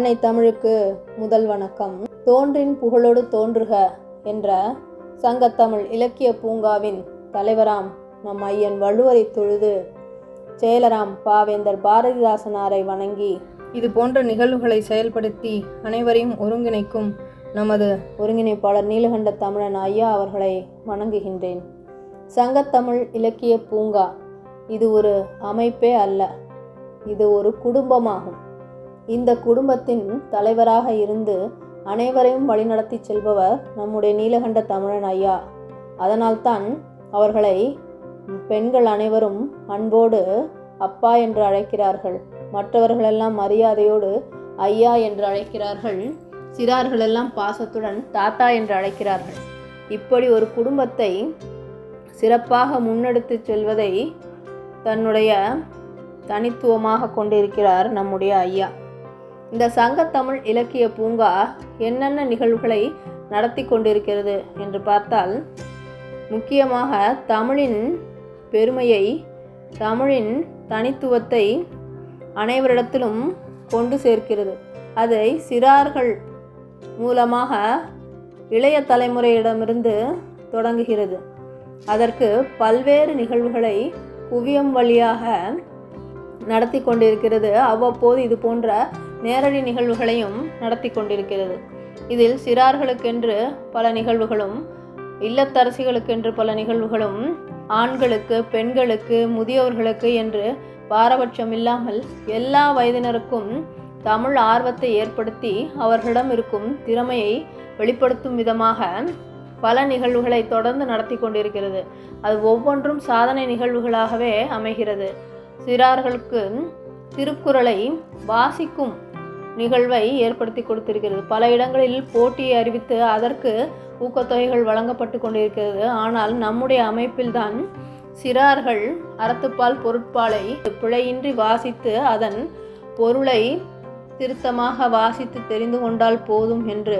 அன்னை தமிழுக்கு முதல் வணக்கம். தோன்றின் புகழோடு தோன்றுக என்ற சங்கத்தமிழ் இலக்கிய பூங்காவின் தலைவராம் நம் ஐயன் வள்ளுவரை தொழுது செயலராம் பாவேந்தர் பாரதிதாசனாரை வணங்கி இது போன்ற நிகழ்வுகளை செயல்படுத்தி அனைவரையும் ஒருங்கிணைக்கும் நமது ஒருங்கிணைப்பாளர் நீலகண்ட தமிழன் ஐயா அவர்களை வணங்குகின்றேன். சங்கத்தமிழ் இலக்கிய பூங்கா இது ஒரு அமைப்பே அல்ல இது ஒரு குடும்பமாகும். இந்த குடும்பத்தின் தலைவராக இருந்து அனைவரையும் வழிநடத்தி செல்பவர் நம்முடைய நீலகண்ட தமிழன் ஐயா. அதனால்தான் அவர்களை பெண்கள் அனைவரும் அன்போடு அப்பா என்று அழைக்கிறார்கள். மற்றவர்களெல்லாம் மரியாதையோடு ஐயா என்று அழைக்கிறார்கள். சிறார்களெல்லாம் பாசத்துடன் தாத்தா என்று அழைக்கிறார்கள். இப்படி ஒரு குடும்பத்தை சிறப்பாக முன்னெடுத்து செல்வதை தன்னுடைய தனித்துவமாக கொண்டிருக்கிறார் நம்முடைய ஐயா. இந்த சங்கத்தமிழ் இலக்கிய பூங்கா என்னென்ன நிகழ்வுகளை நடத்தி கொண்டிருக்கிறது என்று பார்த்தால் முக்கியமாக தமிழின் பெருமையை தமிழின் தனித்துவத்தை அனைவரிடத்திலும் கொண்டு சேர்க்கிறது. அதை சிறார்கள் மூலமாக இளைய தலைமுறையிடமிருந்து தொடங்குகிறது. அதற்கு பல்வேறு நிகழ்வுகளை குவியம் வழியாக நடத்தி கொண்டிருக்கிறது. அவ்வப்போது இது போன்ற நேரடி நிகழ்வுகளையும் நடத்தி கொண்டிருக்கிறது. இதில் சிறார்களுக்கென்று பல நிகழ்வுகளும் இல்லத்தரசிகளுக்கென்று பல நிகழ்வுகளும் ஆண்களுக்கு பெண்களுக்கு முதியோர்களுக்கு என்று பாரபட்சம் இல்லாமல் எல்லா வயதினருக்கும் தமிழ் ஆர்வத்தை ஏற்படுத்தி அவர்களிடம் இருக்கும் திறமையை வெளிப்படுத்தும் விதமாக பல நிகழ்வுகளை தொடர்ந்து நடத்தி கொண்டிருக்கிறது. அது ஒவ்வொன்றும் சாதனை நிகழ்வுகளாகவே அமைகிறது. சிறார்களுக்கு திருக்குறளை வாசிக்கும் நிகழ்வை ஏற்படுத்தி கொடுத்திருக்கிறது. பல இடங்களில் போட்டியை அறிவித்து அதற்கு ஊக்கத்தொகைகள் வழங்கப்பட்டு கொண்டிருக்கிறது. ஆனால் நம்முடைய அமைப்பில்தான் சிறார்கள் அறத்துப்பால் பொருட்பாலை பிழையின்றி வாசித்து அதன் பொருளை திருத்தமாக வாசித்து தெரிந்து கொண்டால் போதும் என்று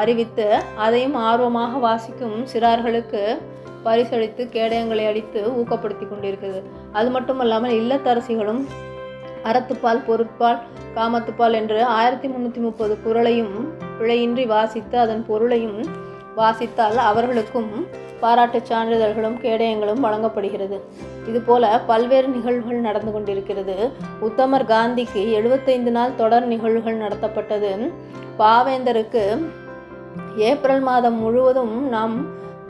அறிவித்து அதையும் ஆர்வமாக வாசிக்கும் சிறார்களுக்கு பரிசளித்து கேடயங்களை அடித்து ஊக்கப்படுத்தி கொண்டிருக்கிறது. அது மட்டுமல்லாமல் இல்லத்தரசிகளும் அறத்துப்பால் பொருட்பால் காமத்துப்பால் என்று ஆயிரத்தி முன்னூற்றி முப்பது குரலையும் பிழையின்றி வாசித்து அதன் பொருளையும் வாசித்தால் அவர்களுக்கும் பாராட்டுச் சான்றிதழ்களும் கேடயங்களும் வழங்கப்படுகிறது. இதுபோல பல்வேறு நிகழ்வுகள் நடந்து கொண்டிருக்கிறது. உத்தமர் காந்திக்கு எழுபத்தைந்து நாள் தொடர் நிகழ்வுகள் நடத்தப்பட்டது. பாவேந்தருக்கு ஏப்ரல் மாதம் முழுவதும் நாம்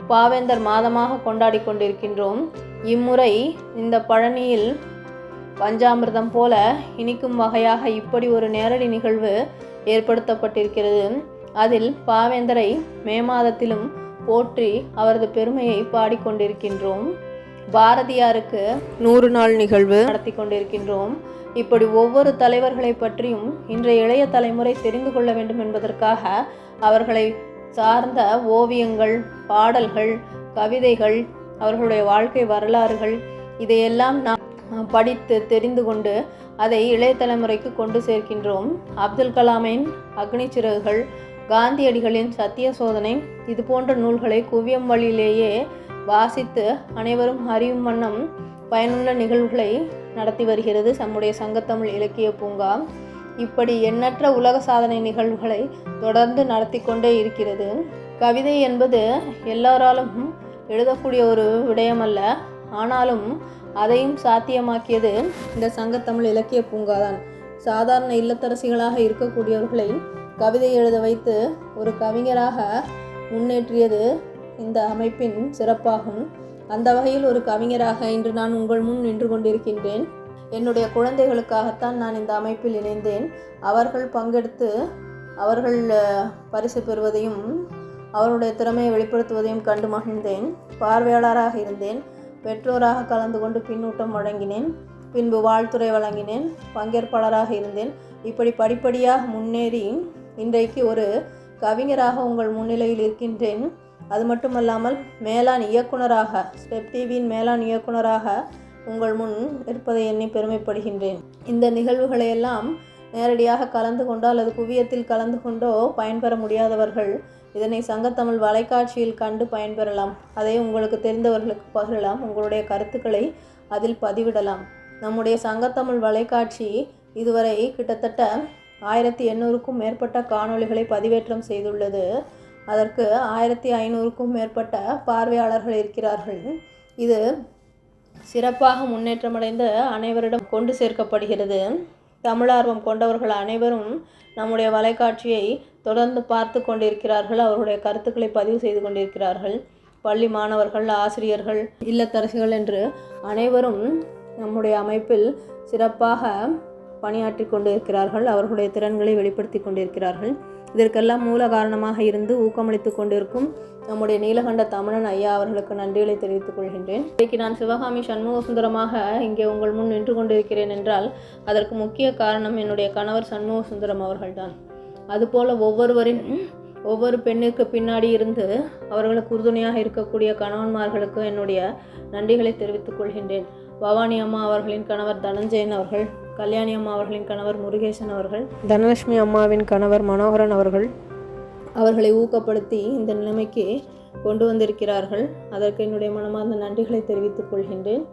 பாவேந்தர் மாதமாக கொண்டாடி கொண்டிருக்கின்றோம். இம்முறை இந்த பழனியில் பஞ்சாமிர்தம் போல இனிக்கும் வகையாக இப்படி ஒரு நேரடி நிகழ்வு ஏற்படுத்தப்பட்டிருக்கிறது. அதில் பாவேந்தரை மே மாதத்திலும் போற்றி அவரது பெருமையை பாடிக்கொண்டிருக்கின்றோம். பாரதியாருக்கு நூறு நாள் நிகழ்வு நடத்தி கொண்டிருக்கின்றோம். இப்படி ஒவ்வொரு தலைவர்களை பற்றியும் இன்றைய இளைய தலைமுறை தெரிந்து கொள்ள வேண்டும் என்பதற்காக அவர்களை சார்ந்த ஓவியங்கள் பாடல்கள் கவிதைகள் அவர்களுடைய வாழ்க்கை வரலாறுகள் இதையெல்லாம் நாம் படித்து தெரிந்து கொண்டு அதை இளைய தலைமுறைக்கு கொண்டு சேர்க்கின்றோம். அப்துல் கலாமின் அக்னி சிறகுகள் காந்தியடிகளின் சத்திய சோதனை இது போன்ற நூல்களை குவியம் வழியிலேயே வாசித்து அனைவரும் அறியும் வண்ணம் பயனுள்ள நிகழ்வுகளை நடத்தி வருகிறது நம்முடைய சங்கத்தமிழ் இலக்கிய பூங்கா. இப்படி எண்ணற்ற உலக சாதனை நிகழ்வுகளை தொடர்ந்து நடத்தி கொண்டே இருக்கிறது. கவிதை என்பது எல்லாராலும் எழுதக்கூடிய ஒரு விடயமல்ல. ஆனாலும் அதையும் சாத்தியமாக்கியது இந்த சங்கத்தமிழ் இலக்கிய பூங்கா தான் சாதாரண இல்லத்தரசிகளாக இருக்கக்கூடியவர்களை கவிதை எழுத வைத்து ஒரு கவிஞராக முன்னேற்றியது இந்த அமைப்பின் சிறப்பாகும். அந்த வகையில் ஒரு கவிஞராக இன்று நான் உங்கள் முன் நின்று கொண்டிருக்கின்றேன். என்னுடைய குழந்தைகளுக்காகத்தான் நான் இந்த அமைப்பில் இணைந்தேன். அவர்கள் பங்கெடுத்து அவர்கள் பரிசு பெறுவதையும் அவருடைய திறமையை வெளிப்படுத்துவதையும் கண்டு மகிழ்ந்தேன். பார்வையாளராக இருந்தேன். பெற்றோராக கலந்து கொண்டு பின்னூட்டம் வழங்கினேன். பின்பு வாழ்த்துறை வழங்கினேன். பங்கேற்பாளராக இருந்தேன். இப்படி படிப்படியாக முன்னேறி இன்றைக்கு ஒரு கவிஞராக உங்கள் முன்னிலையில் இருக்கின்றேன். அது மட்டுமல்லாமல் மேலாண் இயக்குனராக ஸ்டெப் டிவியின் மேலாண் இயக்குனராக உங்கள் முன் இருப்பதை எண்ணி பெருமைப்படுகின்றேன். இந்த நிகழ்வுகளை எல்லாம் நேரடியாக கலந்து கொண்டோ அல்லது குவியத்தில் கலந்து கொண்டோ பயன்பெற முடியாதவர்கள் இதனை சங்கத்தமிழ் வலைக்காட்சியில் கண்டு பயன்பெறலாம். அதை உங்களுக்கு தெரிந்தவர்களுக்கு பகிரலாம். உங்களுடைய கருத்துக்களை அதில் பதிவிடலாம். நம்முடைய சங்கத்தமிழ் வலைக்காட்சி இதுவரை கிட்டத்தட்ட ஆயிரத்தி எண்ணூறுக்கும் மேற்பட்ட காணொளிகளை பதிவேற்றம் செய்துள்ளது. அதற்கு ஆயிரத்தி ஐநூறுக்கும் மேற்பட்ட பார்வையாளர்கள் இருக்கிறார்கள். இது சிறப்பாக முன்னேற்றமடைந்த அனைவரிடம் கொண்டு சேர்க்கப்படுகிறது. தமிழார்வம் கொண்டவர்கள் அனைவரும் நம்முடைய வலைக்காட்சியை தொடர்ந்து பார்த்து கொண்டிருக்கிறார்கள். அவர்களுடைய கருத்துக்களை பதிவு செய்து கொண்டிருக்கிறார்கள். பள்ளி மாணவர்கள் ஆசிரியர்கள் இல்லத்தரசிகள் என்று அனைவரும் நம்முடைய அமைப்பில் சிறப்பாக பணியாற்றி கொண்டிருக்கிறார்கள். அவர்களுடைய திறன்களை வெளிப்படுத்தி கொண்டிருக்கிறார்கள். இதற்கெல்லாம் மூல காரணமாக இருந்து ஊக்கமளித்து கொண்டிருக்கும் நம்முடைய நீலகண்ட தமிழன் ஐயா அவர்களுக்கு நன்றிகளை தெரிவித்துக் கொள்கின்றேன். இன்றைக்கு நான் சிவகாமி சண்முக சுந்தரமாக இங்கே உங்கள் முன் நின்று கொண்டிருக்கிறேன் என்றால் அதற்கு முக்கிய காரணம் என்னுடைய கணவர் சண்முக சுந்தரம் அவர்கள்தான். அதுபோல ஒவ்வொருவரின் ஒவ்வொரு பெண்ணிற்கு பின்னாடி இருந்து அவர்களுக்கு உறுதுணையாக இருக்கக்கூடிய கணவன்மார்களுக்கு என்னுடைய நன்றிகளை தெரிவித்துக் கொள்கின்றேன். பவானி அம்மா அவர்களின் கணவர் தனஞ்சயன் அவர்கள் கல்யாணி அம்மா அவர்களின் கணவர் முருகேசன் அவர்கள் தனலட்சுமி அம்மாவின் கணவர் மனோகரன் அவர்கள் அவர்களை ஊக்கப்படுத்தி இந்த நிலைமைக்கு கொண்டு வந்திருக்கிறார்கள். அதற்கு என்னுடைய மனமார்ந்த நன்றிகளை தெரிவித்துக் கொள்கின்றேன்.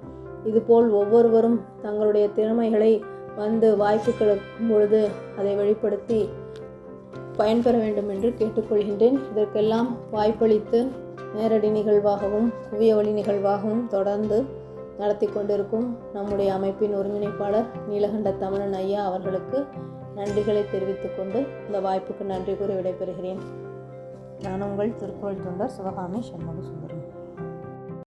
இதுபோல் ஒவ்வொருவரும் தங்களுடைய திறமைகளை வந்து வாய்ப்பு கிடைக்கும் பொழுது அதை வெளிப்படுத்தி பயன்பெற வேண்டும் என்று கேட்டுக்கொள்கின்றேன். இதற்கெல்லாம் வாய்ப்பளித்து நேரடி நிகழ்வாகவும் குவிய வழி நிகழ்வாகவும் தொடர்ந்து நடத்தி கொண்டிருக்கும் நம்முடைய அமைப்பின் ஒருங்கிணைப்பாளர் நீலகண்ட தமிழன் ஐயா அவர்களுக்கு நன்றிகளை தெரிவித்துக் கொண்டு இந்த வாய்ப்புக்கு நன்றி கூறி விடைபெறுகிறேன். நான் உங்கள் திருக்கோள் தொண்டர் சிவகாமி சண்முக சுந்தரம்